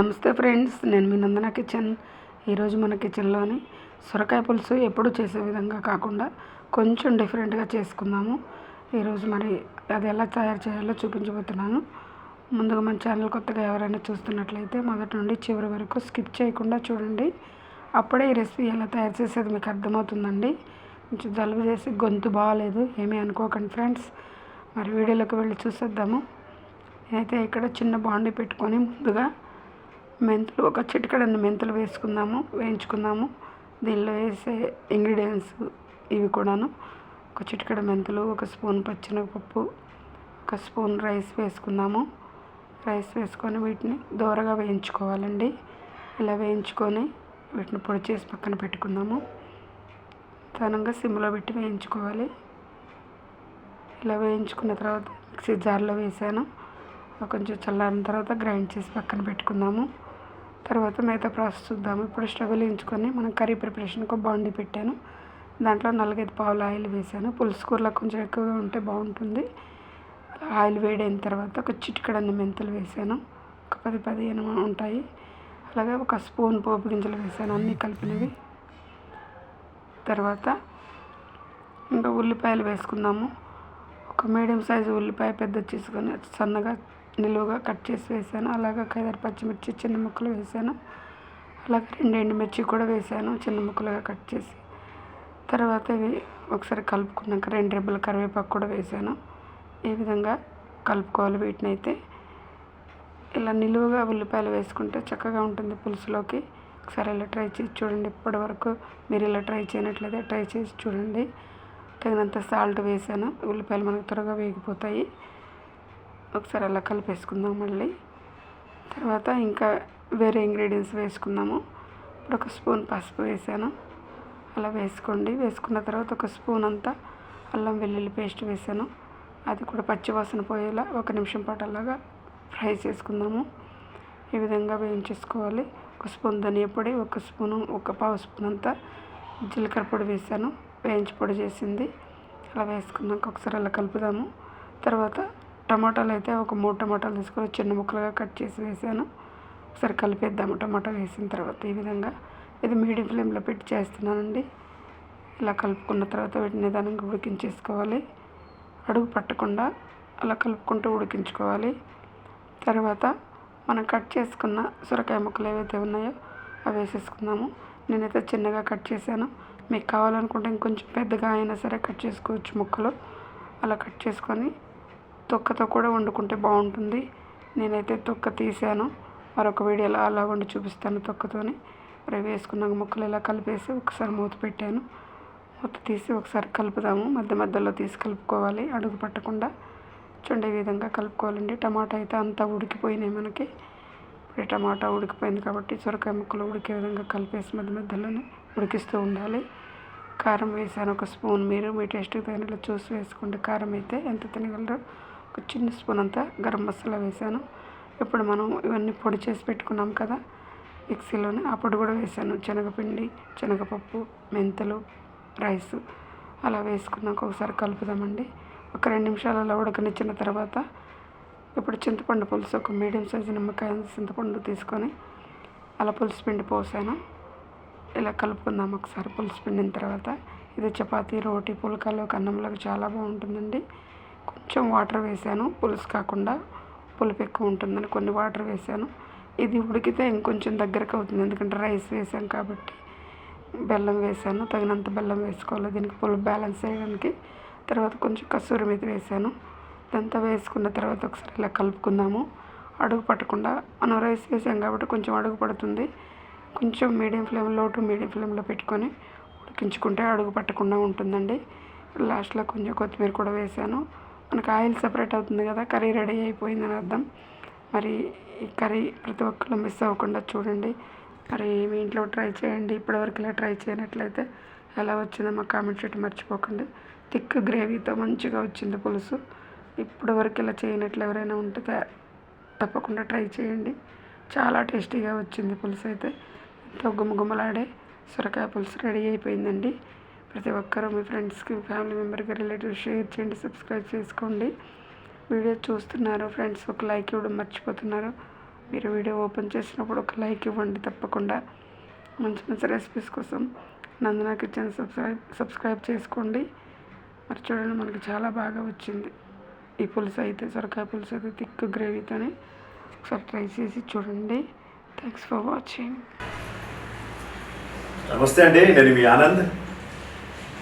నమస్తే ఫ్రెండ్స్ నేను మీ నందన కిచెన్. ఈరోజు మన కిచెన్లోని సొరకాయ పులుసు ఎప్పుడు చేసే విధంగా కాకుండా కొంచెం డిఫరెంట్గా చేసుకుందాము. ఈరోజు మరి అది ఎలా తయారు చేయాలో చూపించబోతున్నాను. ముందుగా మన ఛానల్ కొత్తగా ఎవరైనా చూస్తున్నట్లయితే మొదటి నుండి చివరి వరకు స్కిప్ చేయకుండా చూడండి. అప్పుడే ఈ రెసిపీ ఎలా తయారు చేసేది మీకు అర్థమవుతుందండి. కొంచెం జలుబు చేసి గొంతు బాగాలేదు ఏమీ అనుకోకండి ఫ్రెండ్స్. మరి వీడియోలోకి వెళ్ళి చూసేద్దాము. నేనైతే ఇక్కడ చిన్న బాండి పెట్టుకొని ముందుగా మెంతులు ఒక చిటికడన్ని మెంతులు వేసుకుందాము వేయించుకుందాము. దీనిలో వేసే ఇంగ్రీడియంట్స్ ఇవి కూడాను. ఒక చిటికడ మెంతులు ఒక స్పూన్ పచ్చినపప్పు ఒక స్పూన్ రైస్ వేసుకుందాము. రైస్ వేసుకొని వీటిని దూరగా వేయించుకోవాలండి. ఇలా వేయించుకొని వీటిని పొడి చేసి పక్కన పెట్టుకుందాము. తనంగా సిమ్లో పెట్టి వేయించుకోవాలి. ఇలా వేయించుకున్న తర్వాత మిక్సీ జార్లో వేసాను. కొంచెం చల్లారిన తర్వాత గ్రైండ్ చేసి పక్కన పెట్టుకుందాము. తర్వాత మిగతా ప్రాసెస్ చూద్దాము. ఇప్పుడు స్టవ్ వేయించుకొని మనం కర్రీ ప్రిపరేషన్కి ఒక బాండి పెట్టాను. దాంట్లో నలుగైదు పావులు ఆయిల్ వేసాను. పులుసు కూరలో కొంచెం ఎక్కువగా ఉంటే బాగుంటుంది. ఆయిల్ వేడైన తర్వాత ఒక చిటికడన్ని మెంతులు వేసాను. ఒక పది పదిహేను ఉంటాయి. అలాగే ఒక స్పూన్ పోపు గింజలు వేసాను. అన్నీ కలిపినవి. తర్వాత ఇంకా ఉల్లిపాయలు వేసుకుందాము. ఒక మీడియం సైజు ఉల్లిపాయ పెద్ద తీసుకొని సన్నగా నిలువుగా కట్ చేసి వేసాను. అలాగే ఒక ఐదారు పచ్చిమిర్చి చిన్న ముక్కలు వేసాను. అలాగే రెండు ఎండుమిర్చి కూడా వేసాను చిన్న ముక్కలుగా కట్ చేసి. తర్వాత ఇవి ఒకసారి కలుపుకున్నాక రెండు రెబ్బల కరివేపాకు కూడా వేసాను. ఈ విధంగా కలుపుకోవాలి వీటిని అయితే ఇలా నిలువుగా ఉల్లిపాయలు వేసుకుంటే చక్కగా ఉంటుంది పులుసులోకి. ఒకసారి ఇలా ట్రై చేసి చూడండి. ఇప్పటి వరకు మీరు ఇలా ట్రై చేయనట్లయితే ట్రై చేసి చూడండి. తగినంత సాల్ట్ వేసాను. ఉల్లిపాయలు మనకు త్వరగా వేగిపోతాయి. ఒకసారి అలా కలిపేసుకుందాం మళ్ళీ. తర్వాత ఇంకా వేరే ఇంగ్రీడియంట్స్ వేసుకుందాము. ఇప్పుడు ఒక స్పూన్ పసుపు వేసాను. అలా వేసుకోండి. వేసుకున్న తర్వాత ఒక స్పూన్ అంతా అల్లం వెల్లుల్లి పేస్ట్ వేసాను. అది కూడా పచ్చివాసన పోయేలా ఒక నిమిషం పాటు అలాగా ఫ్రై చేసుకుందాము. ఈ విధంగా వేయించేసుకోవాలి. ఒక స్పూన్ ధనియా పొడి ఒక స్పూను ఒక పావు స్పూన్ అంతా జీలకర్ర పొడి వేసాను. వేయించి పొడి చేసింది. అలా వేసుకున్నాక ఒకసారి అలా కలుపుదాము. తర్వాత టమాటాలు అయితే ఒక మూడు టమాటాలు తీసుకొని చిన్న ముక్కలుగా కట్ చేసి వేసాను. ఒకసారి కలిపేద్దాము టమాటా వేసిన తర్వాత ఈ విధంగా. ఇది మీడియం ఫ్లేమ్లో పెట్టి చేస్తున్నానండి. ఇలా కలుపుకున్న తర్వాత వీటిని నిదానంగా ఉడికించేసుకోవాలి. అడుగు పట్టకుండా అలా కలుపుకుంటూ ఉడికించుకోవాలి. తర్వాత మనం కట్ చేసుకున్న సొరకాయ ముక్కలు ఏవైతే ఉన్నాయో అవి వేసేసుకుందాము. నేనైతే చిన్నగా కట్ చేశాను. మీకు కావాలనుకుంటే ఇంకొంచెం పెద్దగా అయినా సరే కట్ చేసుకోవచ్చు ముక్కలు. అలా కట్ చేసుకొని తొక్కతో కూడా వండుకుంటే బాగుంటుంది. నేనైతే తొక్క తీసాను మరొక వీడియోలో అలా వండి చూపిస్తాను తొక్కతోని. మరి వేసుకున్నాక ముక్కలు ఇలా కలిపేసి ఒకసారి మూత పెట్టాను. మూత తీసి ఒకసారి కలుపుదాము. మధ్య మధ్యలో తీసి కలుపుకోవాలి. అడుగు పట్టకుండా చూడండి ఈ విధంగా కలుపుకోవాలండి. టమాటా అయితే అంతా ఉడికిపోయినాయి మనకి. ఇప్పుడు టమాటా ఉడికిపోయింది కాబట్టి సొరకాయ ముక్కలు ఉడికే విధంగా కలిపేసి మధ్య మధ్యలోనే ఉడికిస్తూ ఉండాలి. కారం వేసాను ఒక స్పూన్. మీరు మీ టేస్ట్కి తగినట్లు చూసి వేసుకోండి. కారం అయితే ఎంత తినగలరో ఒక చిన్న స్పూన్ అంతా గరం మసాలా వేసాను ఇప్పుడు మనం ఇవన్నీ పొడి చేసి పెట్టుకున్నాం కదా మిక్సీలోనే ఆ పొడి కూడా వేసాను శనగపిండి శనగపప్పు మెంతులు రైస్ అలా వేసుకున్నాక ఒకసారి కలుపుదామండి. ఒక రెండు నిమిషాలు అలా ఉడకనిచ్చిన తర్వాత ఇప్పుడు చింతపండు పులుసు ఒక మీడియం సైజు నిమ్మకాయ చింతపండు తీసుకొని అలా పులుసు పిండి పోసాను. ఇలా కలుపుకుందాం ఒకసారి పులుసు పిండిన తర్వాత. ఇది చపాతీ రోటీ ఒక అన్నంలోకి చాలా బాగుంటుందండి. కొంచెం వాటర్ వేసాను పులుసు కాకుండా పులుపు ఎక్కువ ఉంటుందని కొన్ని వాటర్ వేసాను ఇది ఉడికితే ఇంకొంచెం దగ్గరకు అవుతుంది. ఎందుకంటే రైస్ వేసాం కాబట్టి బెల్లం వేసాను తగినంత బెల్లం వేసుకోవాలి. దీనికి పులుపు బ్యాలెన్స్ చేయడానికి తర్వాత కొంచెం కస్తూరి మీద వేసాను ఇదంతా వేసుకున్న తర్వాత ఒకసారి ఇలా కలుపుకుందాము. అడుగు పట్టకుండా మనం రైస్ వేసాం కాబట్టి కొంచెం అడుగు పడుతుంది. కొంచెం మీడియం ఫ్లేమ్లో టు మీడియం ఫ్లేమ్లో పెట్టుకొని ఉడికించుకుంటే అడుగు పట్టకుండా ఉంటుందండి. లాస్ట్లో కొంచెం కొత్తిమీర కూడా వేసాను మనకు ఆయిల్ సపరేట్ అవుతుంది కదా కర్రీ రెడీ అయిపోయిందని అర్థం. మరి ఈ కర్రీ ప్రతి ఒక్కరు మిస్ అవ్వకుండా చూడండి. మరి మీ ఇంట్లో ట్రై చేయండి. ఇప్పటివరకు ఇలా ట్రై చేయనట్లయితే ఎలా వచ్చిందో మా కామెంట్ చేయటం మర్చిపోకండి. థిక్ గ్రేవీతో మంచిగా వచ్చింది పులుసు. ఇప్పటివరకు ఇలా చేయనట్లు ఎవరైనా ఉంటే తప్పకుండా ట్రై చేయండి. చాలా టేస్టీగా వచ్చింది పులుసు అయితే ఎంతో గుమగుమలాడే సొరకాయ పులుసు రెడీ అయిపోయిందండి. ప్రతి ఒక్కరూ మీ ఫ్రెండ్స్కి ఫ్యామిలీ మెంబర్కి రిలేటివ్స్ షేర్ చేయండి సబ్స్క్రైబ్ చేసుకోండి. వీడియో చూస్తున్నారు ఫ్రెండ్స్ ఒక లైక్ ఇవ్వడం మర్చిపోతున్నారు. మీరు వీడియో ఓపెన్ చేసినప్పుడు ఒక లైక్ ఇవ్వండి తప్పకుండా. మంచి మంచి రెసిపీస్ కోసం నందనా కిచెన్ సబ్స్క్రైబ్ సబ్స్క్రైబ్ చేసుకోండి. మరి చూడండి మనకి చాలా బాగా వచ్చింది. ఈ పులుసు అయితే సొరకాయ పులుసు అయితే థిక్ గ్రేవీతోనే ఒకసారి ట్రై చేసి చూడండి. Thanks for watching. నమస్తే అండి నేను మీ ఆనంద్.